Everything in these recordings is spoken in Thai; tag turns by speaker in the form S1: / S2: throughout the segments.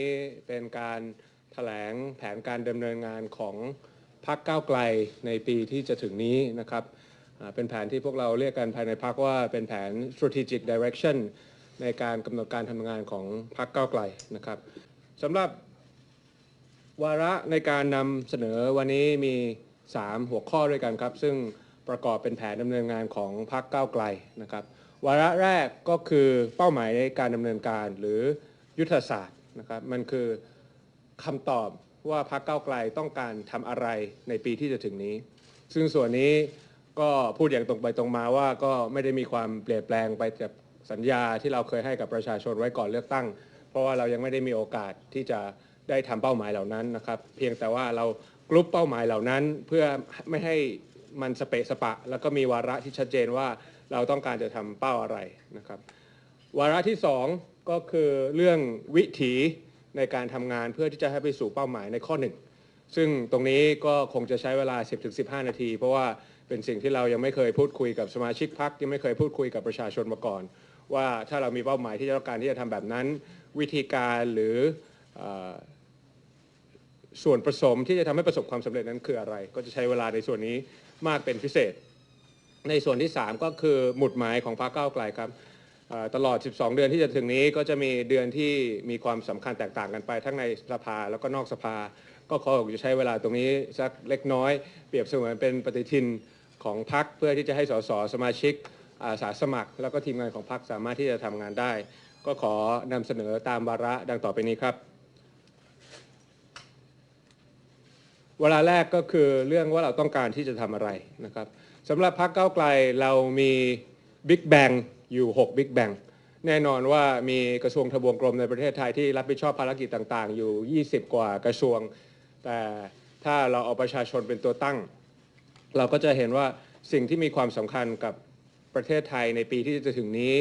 S1: นี้เป็นการแถลงแผนการดำเนินงานของพรรคก้าวไกลในปีที่จะถึงนี้นะครับเป็นแผนที่พวกเราเรียกกันภายในพรรคว่าเป็นแผน strategic direction ในการกำหนดการทำงานของพรรคก้าวไกลนะครับสำหรับวาระในการนำเสนอวันนี้มี 3 หัวข้อด้วยกันครับ ซึ่งประกอบเป็นแผนดำเนินงานของพรรคก้าวไกลนะครับ วาระแรกก็คือเป้าหมายในการดำเนินการหรือยุทธศาสตร์ นะครับมันคือคำตอบว่าพรรคเก้าไกลต้องการทำอะไรในปีที่จะถึงนี้ ซึ่งส่วนนี้ก็พูดอย่างตรงไปตรงมาว่าก็ไม่ได้มีความเปลี่ยนแปลงไปจากสัญญาที่เราเคยให้กับประชาชนไว้ก่อนเลือกตั้ง เพราะว่าเรายังไม่ได้มีโอกาสที่จะได้ทำเป้าหมายเหล่านั้นนะครับ เพียงแต่ว่าเรากรุ๊ปเป้าหมายเหล่านั้น เพื่อไม่ให้มันสเปะสปะ แล้วก็มีวาระที่ชัดเจนว่าเราต้องการจะทำเป้าอะไรนะครับ วาระที่สอง ก็คือเรื่องวิถีในการทำงานเพื่อที่จะให้ไปสู่เป้าหมายในข้อหนึ่งซึ่งตรงนี้ก็คงจะใช้เวลา 10-15 นาที เพราะว่าเป็นสิ่งที่เรายังไม่เคยพูดคุยกับสมาชิกพรรคยังไม่เคยพูดคุยกับประชาชนมาก่อน ว่าถ้าเรามีเป้าหมายที่จะต้องการที่จะทำแบบนั้น วิธีการหรืออส่วนผสมที่จะทำให้ประสบความสำเร็จนั้นคืออะไร ก็จะใช้เวลาในส่วนนี้มากเป็นพิเศษ ในส่วนที่ 3 ก็คือหมุดหมายของพรรคก้าวไกลครับ ตลอด 12 เดือนที่จะถึงนี้ก็จะมีเดือนที่มีความสำคัญแตกต่างกันไป ทั้งในสภาแล้วก็นอกสภา ก็ขอจะใช้เวลาตรงนี้สักเล็กน้อย เปรียบเสมือนเป็นปฏิทินของพรรคเพื่อที่จะให้สสสมาชิกอาสาสมัคร แล้วก็ทีมงานของพรรคสามารถที่จะทำงานได้ ก็ขอนำเสนอตามวาระดังต่อไปนี้ครับเวลาแรกก็คือเรื่องว่าเราต้องการที่จะทำอะไรนะครับสำหรับพรรคก้าไกลเรามีบิ๊กแบง อยู่6บิ๊กแบงแน่นอนว่ามีกระทรวงทบวงกรมในประเทศไทยที่รับผิดชอบภารกิจต่างๆ อยู่ 20 กว่ากระทรวง แต่ถ้าเราเอาประชาชนเป็นตัวตั้ง เราก็จะเห็นว่าสิ่งที่มีความสำคัญกับประเทศไทยในปีที่จะถึงนี้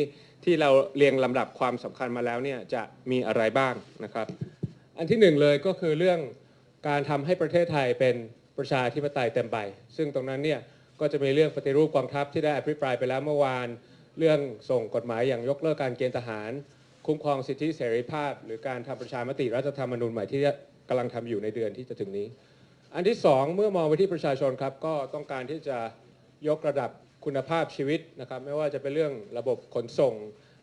S1: ที่เราเรียงลำดับความสำคัญมาแล้วเนี่ยจะมีอะไรบ้างนะครับ อันที่หนึ่งเลยก็คือเรื่องการทำให้ประเทศไทยเป็นประชาธิปไตยเต็มใบ ซึ่งตรงนั้นเนี่ยก็จะมีเรื่องปฏิรูปกองทัพที่ได้อภิปรายไปแล้วเมื่อวาน เรื่องส่งกฎหมายอย่างยกเลิกการเกณฑ์ทหาร คุ้มครองสิทธิเสรีภาพ หรือการทำประชามติรัฐธรรมนูญใหม่ที่กำลังทำอยู่ในเดือนที่จะถึงนี้ อันที่สองเมื่อมองไปที่ประชาชนครับก็ต้องการที่จะยกระดับคุณภาพชีวิตนะครับ ไม่ว่าจะเป็นเรื่องระบบขนส่ง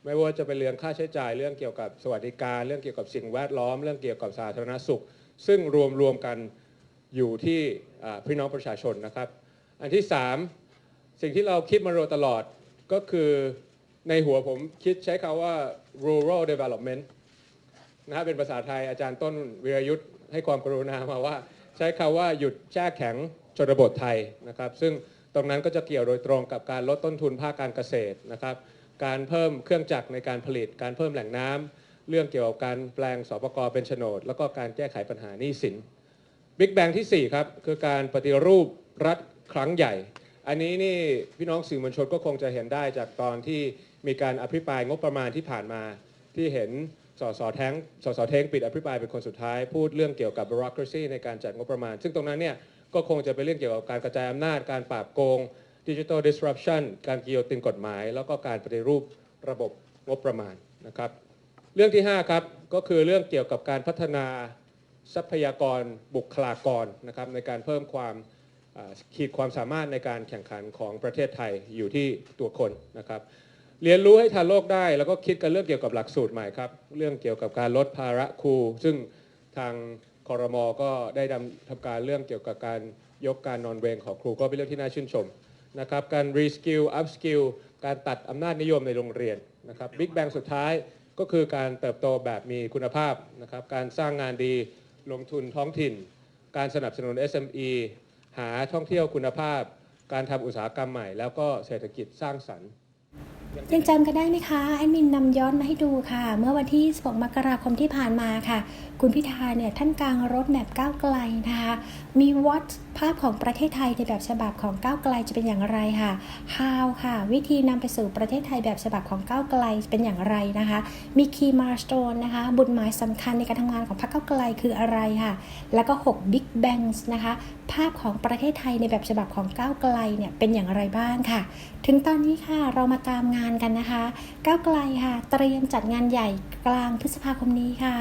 S1: ไม่ว่าจะเป็นเรื่องค่าใช้จ่าย เรื่องเกี่ยวกับสวัสดิการ เรื่องเกี่ยวกับสิ่งแวดล้อม เรื่องเกี่ยวกับสาธารณสุข ซึ่งรวมรวมกันอยู่ที่พี่น้องประชาชนนะครับ อันที่สามสิ่งที่เราคิดมาโดยตลอด ก็คือในหัวผมคิดใช้คาว่า rural development นะฮะเป็นภาษาไทยอาจารย์ต้นวิรยุทธ์ให้ความกรุณามาว่า ใช้คาว่าหยุดแช่แข็งชนบทไทยนะครับ ซึ่งตรงนั้นก็จะเกี่ยวโดยตรงกับการลดต้นทุนภาคการเกษตรนะครับ การเพิ่มเครื่องจักรในการผลิต การเพิ่มแหล่งน้ำเรื่องเกี่ยวกับการแปลงสปกเป็นโฉนด แล้วก็การแก้ไขปัญหาหนี้สินบิ๊กแบงที่ 4 ครับ คือการปฏิรูปรัฐครั้งใหญ่ อันนี้นี่พี่น้องสื่อมวลชนก็คงจะเห็นได้จากตอนที่มีการอภิปรายงบประมาณที่ผ่านมา ที่เห็นสสแท้งสสเท้งปิดอภิปรายเป็นคนสุดท้ายพูดเรื่องเกี่ยวกับ bureaucracy ในการจัดงบประมาณ ซึ่งตรงนั้นเนี่ยก็คงจะเป็นเรื่องเกี่ยวกับการกระจายอำนาจการปราบโกง digital disruption การกิโยตินกฎหมาย แล้วก็การปฏิรูประบบงบประมาณนะครับ เรื่องที่ 5 ครับ ก็คือเรื่องเกี่ยวกับการพัฒนาทรัพยากรบุคลากรนะครับในการเพิ่มความ ขีดความสามารถในการแข่งขันของประเทศไทยอยู่ที่ตัวคนนะครับ เรียนรู้ให้ทันโลกได้ แล้วก็คิดกันเรื่องเกี่ยวกับหลักสูตรใหม่ครับ เรื่องเกี่ยวกับการลดภาระครู ซึ่งทางคอรมอก็ได้ดำทำการเรื่องเกี่ยวกับการยกการนอนเวรของครูก็เป็นเรื่องที่น่าชื่นชมนะครับ การรีสกิลอัพสกิลการตัดอำนาจนิยมในโรงเรียนนะครับบิ๊กแบงสุดท้ายก็คือการเติบโตแบบมีคุณภาพนะครับ การสร้างงานดีลงทุนท้องถิ่น การสนับสนุน SME หาท่องเที่ยวคุณภาพ การทำอุตสาหกรรมใหม่ แล้วก็เศรษฐกิจสร้างสรรค์
S2: ยังจำกันได้ไหมคะแอดมินนำย้อนมาให้ดูค่ะ เมื่อวันที่ 16 มกราคมที่ผ่านมาค่ะ คุณพิธาเนี่ยท่านกลางรถแมพก้าวไกลนะคะ มี what ภาพของประเทศไทยในแบบฉบับของก้าวไกลจะเป็นอย่างไรค่ะ How ค่ะ วิธีนำไปสู่ประเทศไทยแบบฉบับของก้าวไกลเป็นอย่างไรนะคะ มี Key Milestone นะคะ บุตหมายสำคัญในการทำงานของพรรคก้าวไกลคืออะไรค่ะ แล้วก็ 6 Big Bangs นะคะ ภาพของประเทศไทยในแบบฉบับของก้าวไกลเนี่ยเป็นอย่างไรบ้างค่ะ ถึงตอนนี้ค่ะเรามาตามงานกันนะคะก้าวไกลค่ะเตรียมจัดงานใหญ่กลางพฤษภาคมนี้ค่ะ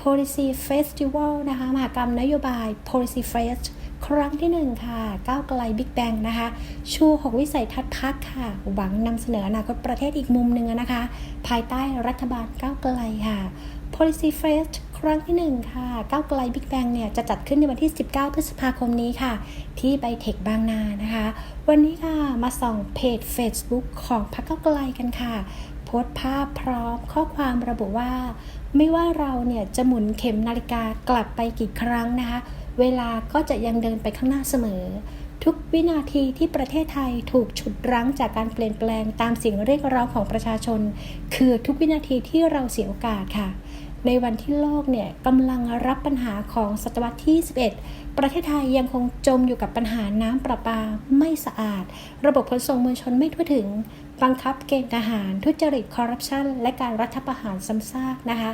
S2: Policy Festival นะคะมหากรรมนโยบาย Policy Fest ครั้งที่หนึ่งค่ะ ก้าวไกลบิ๊กแบงนะคะ ชูหกวิสัยทัศน์พักค่ะ หวังนำเสนออนาคตประเทศอีกมุมหนึ่งนะคะ ภายใต้รัฐบาลก้าวไกลค่ะ Policy Fest ครั้งที่หนึ่งค่ะก้าวไกลบิ๊กแบงเนี่ยจะจัดขึ้นในวันที่ 19 พฤษภาคมนี้ค่ะ ที่ไบเทคบางนานะคะ วันนี้ค่ะมาส่องเพจ Facebook ของพรรคก้าวไกลกันค่ะโพสต์ภาพพร้อมข้อความระบุว่า ไม่ว่าเราเนี่ยจะหมุนเข็มนาฬิกากลับไปกี่ครั้งนะคะ เวลาก็จะยังเดินไปข้างหน้าเสมอ ทุกวินาทีที่ประเทศไทยถูกฉุดรั้งจากการเปลี่ยนแปลงตามเสียงเรียกร้องของประชาชน คือทุกวินาทีที่เราเสียโอกาสค่ะ ในวันที่โลกเนี่ยกำลังรับปัญหาของศตวรรษที่ 11 ประเทศไทยยังคงจมอยู่กับปัญหาน้ำประปาไม่สะอาด ระบบขนส่งมวลชนไม่ทั่วถึงบังคับเกณฑ์ทหาร ทุจริตคอร์รัปชันและการรัฐประหารซ้ำซากนะคะ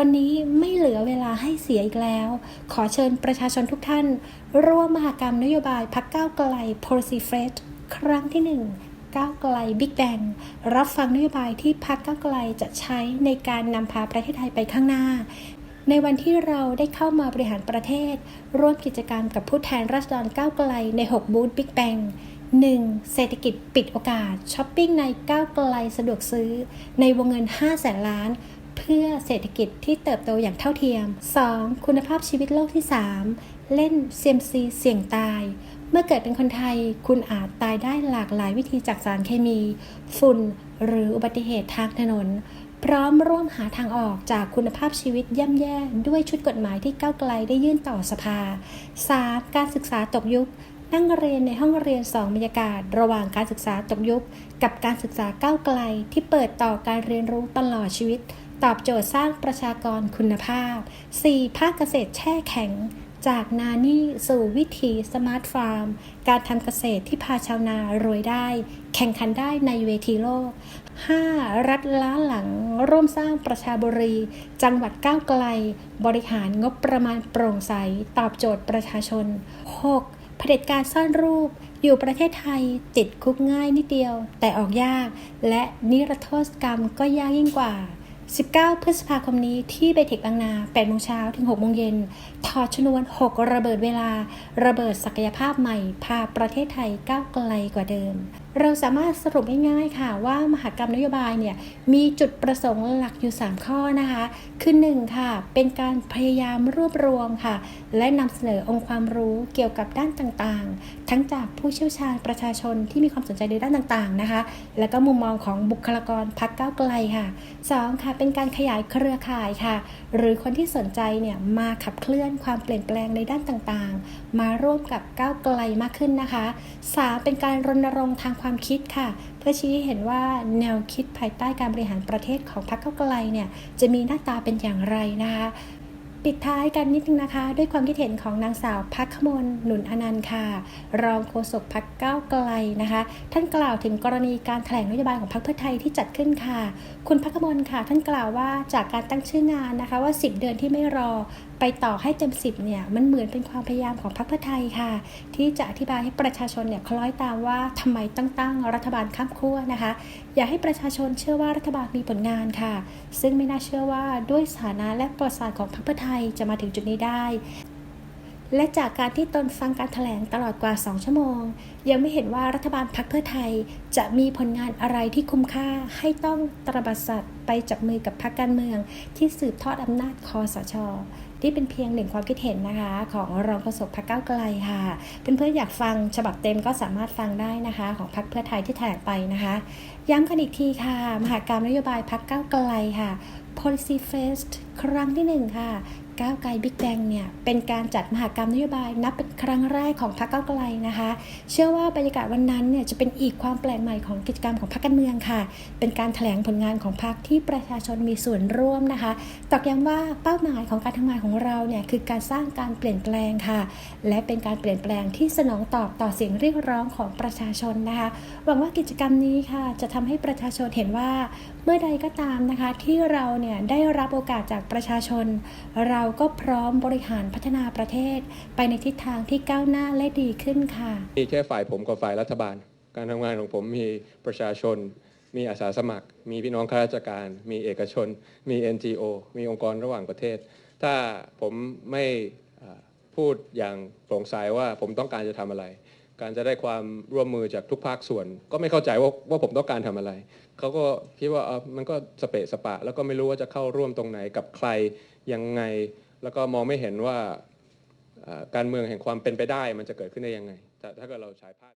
S2: วันนี้ไม่เหลือเวลาให้เสียอีกแล้ว ขอเชิญประชาชนทุกท่าน ร่วมมหกรรมนโยบายพักก้าวไกล Policy Fest ครั้งที่หนึ่งก้าวไกลบิ๊กแบงรับฟังนโยบายที่พักก้าวไกลจะใช้ในการนำพาประเทศไทยไปข้างหน้า ในวันที่เราได้เข้ามาบริหารประเทศ ร่วมกิจกรรมกับผู้แทนราษฎรก้าวไกลใน 6 บูธบิ๊กแบง 1. เศรษฐกิจปิดโอกาสช้อปปิ้งในก้าวไกลสะดวกซื้อ ในวงเงิน 5 แสนล้าน เพื่อเศรษฐกิจที่เติบโตอย่างเท่าเทียม 2. คุณภาพชีวิตโลกที่ 3 เล่นเซียมซีเสี่ยงตาย เมื่อเกิดเป็นคนไทย คุณอาจตายได้หลากหลายวิธีจากสารเคมี ฝุ่น หรืออุบัติเหตุทางถนน พร้อมร่วมหาทางออกจากคุณภาพชีวิตย่ำแย่ด้วยชุดกฎหมายที่ก้าวไกลได้ยื่นต่อสภา 3. การศึกษาตกยุคนั่งเรียนในห้องเรียน2บรรยากาศ ระหว่างการศึกษาตกยุคกับการศึกษาก้าวไกลที่เปิดต่อการเรียนรู้ตลอดชีวิต ตอบโจทย์สร้างประชากรคุณภาพ 4. ภาคเกษตรแช่แข็ง จากนานี่สู่วิถีสมาร์ทฟาร์ม การทำเกษตรที่พาชาวนารวยได้ แข่งขันได้ในเวทีโลก 5. รัฐล้าหลัง ร่วมสร้างประชาบรี จังหวัดก้าวไกล บริหารงบประมาณโปร่งใส ตอบโจทย์ประชาชน 6. เผด็จการซ่อนรูป อยู่ประเทศไทยติดคุกง่ายนิดเดียว แต่ออกยาก และนิรโทษกรรมก็ยากยิ่งกว่า 19 พฤษภาคมนี้ที่เบเทคบางนา 8 โมงเช้าถึง 6 โมงเย็น ถอดชนวน 6 ระเบิดเวลา ระเบิดศักยภาพใหม่ พาประเทศไทยก้าวไกลกว่าเดิม เราสามารถสรุปง่ายๆค่ะว่ามหากรรมนโยบายเนี่ย มีจุดประสงค์หลักอยู่ 3 ข้อนะคะ คือ 1 ค่ะ เป็นการพยายามรวบรวมค่ะ และนำเสนอองค์ความรู้เกี่ยวกับด้านต่างๆทั้งจากผู้เชี่ยวชาญประชาชนที่มีความสนใจในด้านต่างๆนะคะ และก็มุมมองของบุคลากรพักก้าวไกลค่ะ 2 ค่ะเป็นการขยายเครือข่ายค่ะ หรือคนที่สนใจเนี่ยมาขับเคลื่อนความเปลี่ยนแปลงในด้านต่างๆ มาร่วมกับก้าวไกลมากขึ้นนะคะ 3. เป็นการรณรงค์ทางความคิดค่ะ เพื่อชี้ให้เห็นว่าแนวคิดภายใต้การบริหารประเทศของพรรคก้าวไกลเนี่ยจะมีหน้าตาเป็นอย่างไรนะคะ ปิดท้ายกันนิดนึงนะคะ ด้วยความคิดเห็นของนางสาวพักขมลหนุนอนันต์ค่ะ รองโฆษกพักก้าวไกลนะคะ ท่านกล่าวถึงกรณีการแถลงนโยบายของพักเพื่อไทยที่จัดขึ้นค่ะ คุณพักขมลค่ะ ท่านกล่าวว่าจากการตั้งชื่องานนะคะว่า 10 เดือนที่ไม่รอ ไปต่อให้เต็มสิบเนี่ยมันเหมือนเป็นความพยายามของพรรคเพื่อไทยค่ะ ที่จะอธิบายให้ประชาชนเนี่ยคล้อยตามว่าทำไมตั้งตั้งรัฐบาลข้ามขั้วนะคะ อยากให้ประชาชนเชื่อว่ารัฐบาลมีผลงานค่ะ ซึ่งไม่น่าเชื่อว่าด้วยสถานะและประวัติศาสตร์ของพรรคเพื่อไทยจะมาถึงจุดนี้ได้และจากการที่ตนฟังการแถลงตลอดกว่า 2 ชั่วโมง ยังไม่เห็นว่ารัฐบาลพรรคเพื่อไทย จะมีผลงานอะไรที่คุ้มค่าให้ต้องตระบัดสัตว์ไปจับมือกับพรรคการเมือง ที่สืบทอดอำนาจคอสช ที่เป็นเพียงหนึ่งความคิดเห็นนะคะ ของรองโฆษกพรรคก้าวไกลค่ะ เพื่อนๆอยากฟังฉบับเต็มก็สามารถฟังได้นะคะ ของพรรคเพื่อไทยที่แถลงไปนะคะ ย้ำกันอีกทีค่ะ มหากรรมนโยบายพรรคก้าวไกลค่ะ Policy Fest ครั้งที่หนึ่งค่ะ ก้าวไกลบิ๊กแบงเนี่ยเป็นการจัดมหากรรมนโยบายนับเป็นครั้งแรกของพรรคก้าวไกลนะคะ เชื่อว่าบรรยากาศวันนั้นเนี่ยจะเป็นอีกความแปลกใหม่ของกิจกรรมของพรรคการเมืองค่ะ เป็นการแถลงผลงานของพรรคที่ประชาชนมีส่วนร่วมนะคะตอกย้ำว่าเป้าหมายของการทำงานของเราเนี่ยคือการสร้างการเปลี่ยนแปลงค่ะ และเป็นการเปลี่ยนแปลงที่สนองตอบต่อเสียงเรียกร้องของประชาชนนะคะ หวังว่ากิจกรรมนี้ค่ะ จะทำให้ประชาชนเห็นว่า เมื่อใดก็ตามนะคะที่เราเนี่ยได้รับโอกาสจากประชาชน เราก็พร้อมบริหารพัฒนาประเทศ ไปในทิศทางที่ก้าวหน้าและดีขึ้นค่ะ
S1: มีแค่ฝ่ายผมกับฝ่ายรัฐบาล การทำงานของผมมีประชาชน มีอาสาสมัคร มีพี่น้องข้าราชการ มีเอกชน มี NGO มีองค์กรระหว่างประเทศ ถ้าผมไม่พูดอย่างโปร่งใสว่าผมต้องการจะทำอะไร การจะได้ความร่วมมือจากทุกภาคส่วน ก็ไม่เข้าใจว่าว่าผมต้องการทำอะไร เขาก็คิดว่ามันก็สเปะสปะ แล้วก็ไม่รู้ว่าจะเข้าร่วมตรงไหนกับใครยังไง แล้วก็มองไม่เห็นว่าการเมืองแห่งความเป็นไปได้มันจะเกิดขึ้นได้ยังไงแต่ถ้าเกิดเราใช้ภาพ